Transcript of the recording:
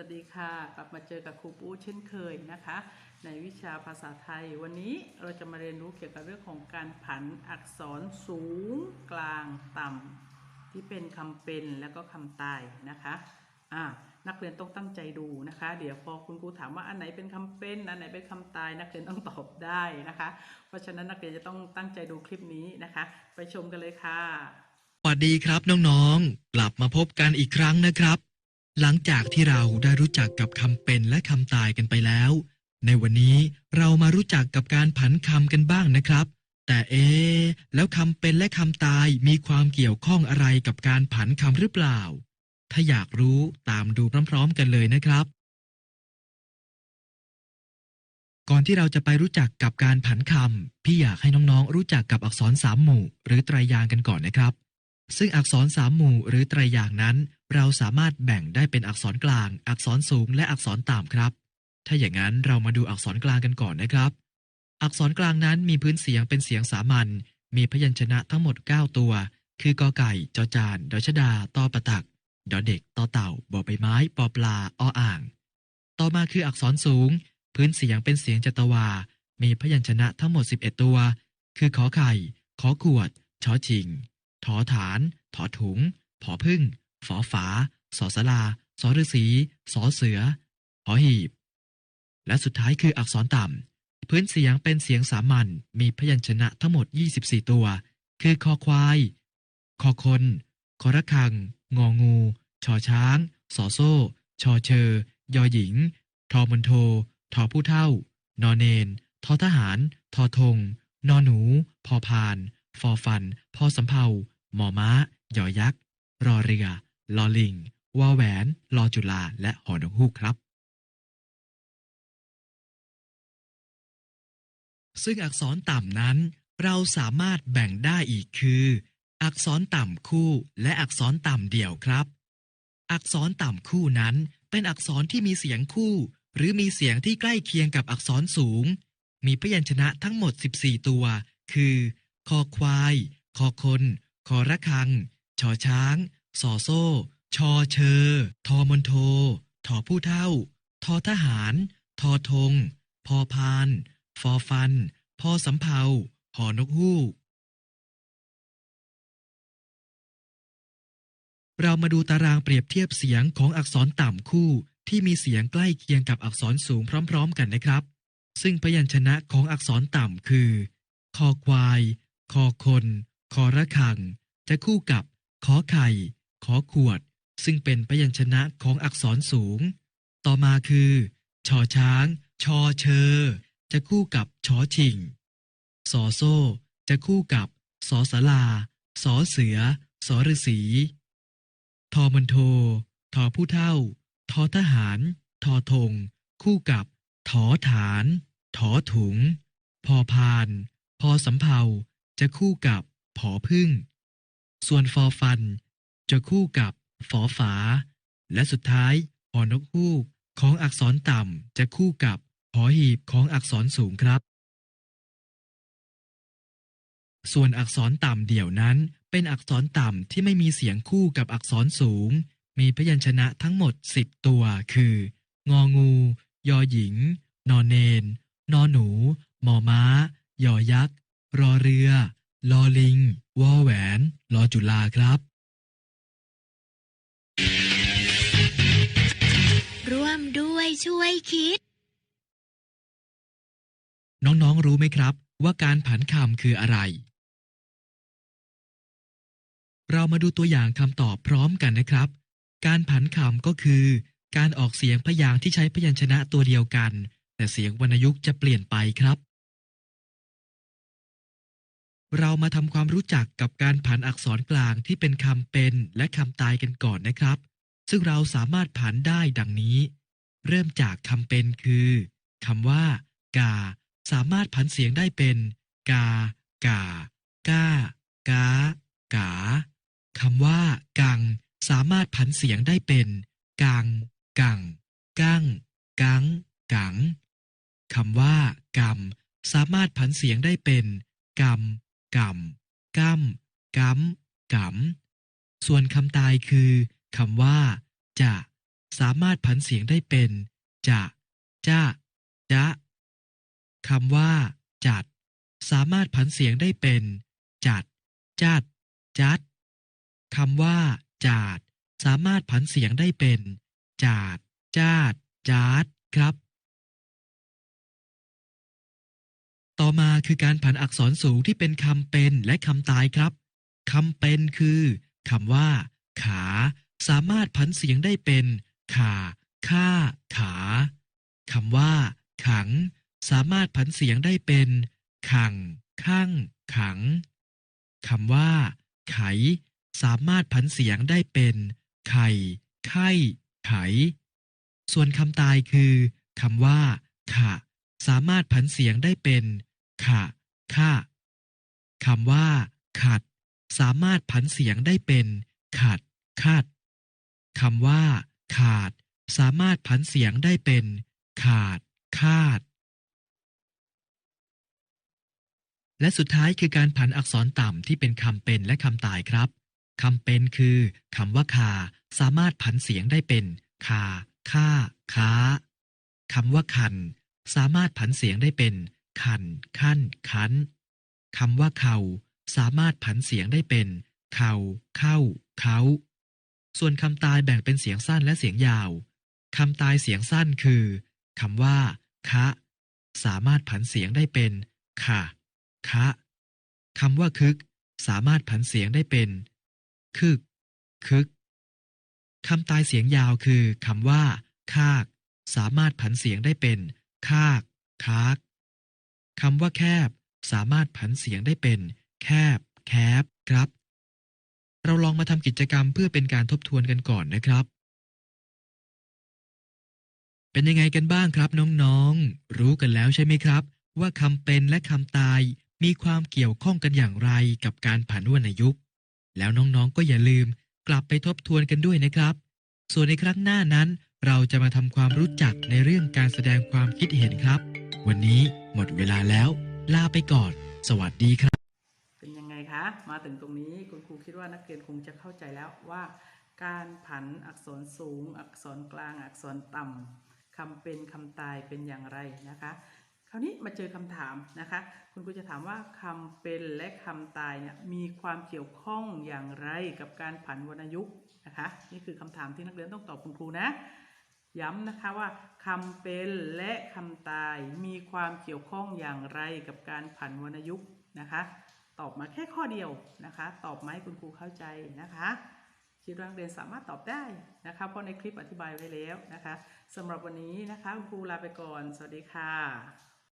วัสดีค่ะ กลับมาเจอกับครูปูเช่นเคยนะคะ ในวิชาภาษาไทย วันนี้เราจะมาเรียนรู้เกี่ยวกับเรื่องของการผันอักษรสูงกลางต่ำที่เป็นคำเป็นแล้วก็คำตายนะคะอ่านักเรียนต้องตั้งใจดูนะคะ เดี๋ยวพอคุณครูถามว่าอันไหนเป็นคำเป็นอันไหนเป็นคำตายนักเรียนต้องตอบได้นะคะ เพราะฉะนั้นนักเรียนจะต้องตั้งใจดูคลิปนี้นะคะ ไปชมกันเลยค่ะสวัสดีครับน้องๆกลับมาพบกันอีกครั้งนะครับ หลังจากที่เราได้รู้จักกับคำเป็นและคำตายกันไปแล้ว ในวันนี้เรามารู้จักกับการผันคำกันบ้างนะครับ แต่เอ๊ะแล้วคำเป็นและคำตายมีความเกี่ยวข้องอะไรกับการผันคำหรือเปล่า ถ้าอยากรู้ตามดูพร้อมๆกันเลยนะครับ ก่อนที่เราจะไปรู้จักกับการผันคำพี่อยากให้น้องๆ รู้จักกับอักษรสามหมู่ หรือไตรยางกันก่อนนะครับ ซึ่งอักษรสามหมู่หรือไตรยางนั้น เราสามารถแบ่งได้เป็นอักษรกลาง อักษรสูง และอักษรต่ำครับ ถ้าอย่างนั้นเรามาดูอักษรกลางกันก่อนนะครับ อักษรกลางนั้นมีพื้นเสียงเป็นเสียงสามัญ มีพยัญชนะทั้งหมด 9 ตัว คือกอไก่ จอจาน ดอชดา ตอประตัก ดอเด็ก ตอเต่า บอใบไม้ ปอปลา ออ่าง ต่อมาคืออักษรสูง พื้นเสียงเป็นเสียงจัตวา มีพยัญชนะทั้งหมด 11 ตัว คือขอไข่ ขอขวด ชอชิง ถอฐาน ถอถุง ผอพึ่ง ฝอฝาสอสลาสอฤษีสอเสือหอหีบ และสุดท้ายคืออักษรต่ำ พื้นเสียงเป็นเสียงสามัญ มีพยัญชนะทั้งหมด 24 ตัว คือคอควาย คอคน คอระคัง งองู ชอช้าง สอโซ่ ชอเชอยอหญิง ทอมันโท ทอผู้เท่า นอเนน ทอทหาร ทอธง นอหนู พอพาน ฟอฟัน พอสำเภาหมอม้า ยอยักษ์ รอเรือ ลอลิงวอแหวนลอจุลา และหอนกฮูกครับ ซึ่งอักษรต่ำนั้น เราสามารถแบ่งได้อีกคือ อักษรต่ำคู่และอักษรต่ำเดี่ยวครับ อักษรต่ำคู่นั้นเป็นอักษรที่มีเสียงคู่ หรือมีเสียงที่ใกล้เคียงกับอักษรสูง มีพยัญชนะทั้งหมด 14 ตัว คือ คอควาย คอคน คอระคัง ชอช้าง สอโซ่ ชอเชอ ทอมนโททอผู้เท่า ทอทหาร ทอธง พอพาน ฟอฟัน พอสำเภา หอนกฮูก เรามาดูตารางเปรียบเทียบเสียงของอักษรต่ำคู่ที่มีเสียงใกล้เคียงกับอักษรสูงพร้อม ๆ กันนะครับ ซึ่งพยัญชนะของอักษรต่ำคือ คอควาย คอคน คอระคัง จะคู่กับขอไข่ ขอขวด ซึ่งเป็นพยัญชนะของอักษรสูง ต่อมาคือชอช้าง ชอเชอ จะคู่กับชอชิงสอโซ่ จะคู่กับสอสลาสอเสือสอฤษีทอมันโททอผู้เท่า ทอทหาร ทอธง คู่กับ ถอฐาน ถอถุง พอพาน พอสำเภา จะคู่กับ ผอพึ่ง ส่วนฟอฟัน จะคู่กับฝอฝา และสุดท้ายหอนกฮูกของอักษรต่ำจะคู่กับหอหีบของอักษรสูงครับ ส่วนอักษรต่ำเดี่ยวนั้น เป็นอักษรต่ำที่ไม่มีเสียงคู่กับอักษรสูง มีพยัญชนะทั้งหมด 10 ตัว คือ งองู ยอหญิง นอนเนน นอหนู มอม้า ยอยักษ์ รอเรือ ลอลิง วอแหวน ลอจุลาครับ ด้วยช่วยคิด น้องๆรู้ไหมครับ ว่าการผันคำคืออะไร เรามาดูตัวอย่างคำตอบพร้อมกันนะครับ การผันคำก็คือ การออกเสียงพยางค์ที่ใช้พยัญชนะตัวเดียวกัน แต่เสียงวรรณยุกต์จะเปลี่ยนไปครับเรามาทำความรู้จักกับการผันอักษรกลางที่เป็นคำเป็นและคำตายกันก่อนนะครับ ซึ่งเราสามารถผันได้ดังนี้ เริ่มจากคำเป็นคือคำว่า กา สามารถผันเสียงได้เป็น กา กา ก้า กา กาคำว่า กัง สามารถผันเสียงได้เป็น กัง กัง กั้งกัง กังคำว่ากำสามารถผันเสียงได้เป็นกำกำก้ำกำกำส่วนคำตายคือคำว่า จะ สามารถผันเสียงได้เป็น จะจะจะคำว่า จัด สามารถผันเสียงได้เป็น จัด จัด จัดคำว่า จาด สามารถผันเสียงได้เป็น จาด จาด จาด ครับ ต่อมาคือการผันอักษรสูงที่เป็นคำเป็นและคำตายครับคำเป็นคือคำว่า ขา สามารถผันเสียงได้เป็น ขาค่า ขาคำว่า ขัง สามารถผันเสียงได้เป็น ขังข้างขังคำว่า ไข สามารถผันเสียงได้เป็น ไข่ ไข่ไข ส่วนคำตายคือคำว่า ขะ สามารถผันเสียงได้เป็น ขะค่าคำว่า ขัด สามารถผันเสียงได้เป็น ขัดคาดคำว่า ขาด สามารถผันเสียงได้เป็น ขาด คาด และสุดท้ายคือการผันอักษรต่ำที่เป็นคำเป็นและคำตายครับคำเป็นคือคำว่าคา สามารถผันเสียงได้เป็น คา ค่า ค้าคำว่าคัน สามารถผันเสียงได้เป็น คัน ขั้น คันคำว่าเข่า สามารถผันเสียงได้เป็น เข่า เข้า เขา ส่วนคำตายแบ่งเป็นเสียงสั้นและเสียงยาว คำตายเสียงสั้นคือคำว่า คะ สามารถผันเสียงได้เป็นค่ะ คะคำว่าคึก สามารถผันเสียงได้เป็น คึก คึกคำตายเสียงยาวคือคำว่า คาก สามารถผันเสียงได้เป็น คาก คากคำว่าแคบ สามารถผันเสียงได้เป็น แคบ แคบ ครับ เราลองมาทำกิจกรรมเพื่อเป็นการทบทวนกันก่อนนะครับ เป็นยังไงกันบ้างครับน้องๆ รู้กันแล้วใช่ไหมครับ ว่าคำเป็นและคำตายมีความเกี่ยวข้องกันอย่างไรกับการผันวรรณยุกต์ แล้วน้องๆก็อย่าลืมกลับไปทบทวนกันด้วยนะครับ ส่วนในครั้งหน้านั้น เราจะมาทำความรู้จักในเรื่องการแสดงความคิดเห็นครับ วันนี้หมดเวลาแล้ว ลาไปก่อน สวัสดีครับ เป็นยังไงคะ มาถึงตรงนี้คุณครูคิดว่านักเรียนคงจะเข้าใจแล้วว่าการผันอักษรสูง อักษรกลาง อักษรต่ำคำเป็นคำตายเป็นอย่างไรนะคะ คราวนี้มาเจอคำถามนะคะ คุณครูจะถามว่าคำเป็นและคำตายเนี่ยมีความเกี่ยวข้องอย่างไรกับการผันวรรณยุกต์นะคะ นี่คือคำถามที่นักเรียนต้องตอบคุณครูนะ ย้ำนะคะว่าคำเป็นและคำตายมีความเกี่ยวข้องอย่างไรกับการผันวรรณยุกต์นะคะ ตอบมาแค่ข้อเดียวนะคะ ตอบไหมคุณครูเข้าใจนะคะคิดว่านักเรียนสามารถตอบได้นะคะเพราะในคลิปอธิบายไว้แล้วนะคะสำหรับวันนี้นะคะคุณครูลาไปก่อน สวัสดีค่ะ